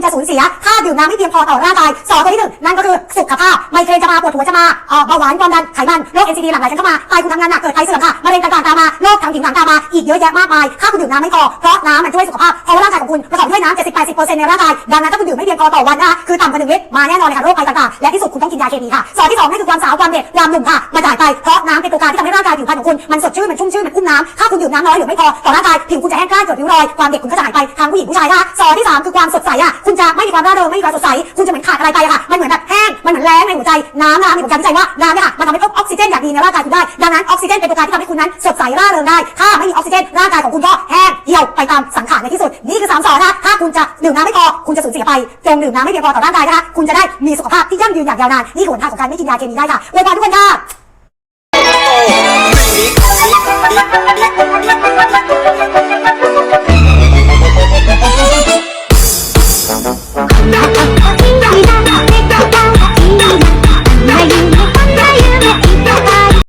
คุณจะสูญเสีย ถ้า ดื่มน้ำไม่เพียงพอต่อร่างกายสองตัวที่หนึ่งนั่นก็คือสุขภาพไมเกรนจะมาปวดหัวจะมาเอ่อเบาหวานความดันไขมันโรค NCD หลั่งไหลกันเข้ามาไตคุณทำงานหนักเกิดไตเสื่อมค่ะมะเร็งต่างๆตามมาโรคทางผิวหนังตามมาอีกเยอะแยะมากมายถ้าคุณดื่มน้ำไม่พอเพราะน้ำมันช่วยสุขภาพเพราะว่าร่างกายของคุณประกอบด้วยน้ำ70-80%ในร่างกายดังนั้นถ้าคุณดื่มไม่เพียงพอต่อวันนะคะคือต่ำกว่าหนึ่งลิตรมาแน่นอนเลยค่ะโรคภัยต่างๆและที่สุดคุณต้องกินยาเคมีค่ะสองที่สองนั่นคือความสาวความเด็กความหนุ่มค่ะมาจ่ายไปเพราะน้ำเป็นตัวการที่ทำให้ร่างกายผิวพรรณของคุณมันสดชื่นมันชุ่มชื่นมันอุ้มน้ำถ้าคุณดื่มน้ำน้อยหรือไม่พอต่อร่างกายผิวคุณจะแห้งกร้านเกิดริ้วรอยความเด็กคุณก็จะหายไปทางผู้หญิงผู้ชายนะคะสองที่สามคือความสดใสอะคุณจะไม่มีความร่าเริงไม่มีความสดใส คุณจะเหมือนขาดอะไรไปอะค่ะ มันเหมือนแบบแห้ง มันเหมือนแรงในหัวใจ น้ำนะคะมีผลการวิจัยว่าน้ำเนี่ยค่ะ มันทำให้พบออกซิเจนอย่างดีในร่างกายคุณได้ ดังนั้นออกซิเจนเป็นตัวการที่ทำให้คุณนั้นสดใสร่าเริงได้ ถ้าไม่มีออกซิเจนร่างกายของคุณก็แห้งเหี่ยวไปตามสังขารในที่สุด นี่คือสามสอนนะถ้าคุณจะดื่มน้ำไม่พอ คุณจะสูญเสียไป จงดื่มน้ำไม่เพียงพอต่อร่างกายนะคะ คุณจะได้มีสุขภาพที่ยั่งยืนอย่างยาวนาน นี่คือหนทางของการไม่กินยาเคมีได้ค่ะอวยพรทุกคนค่ะ 啊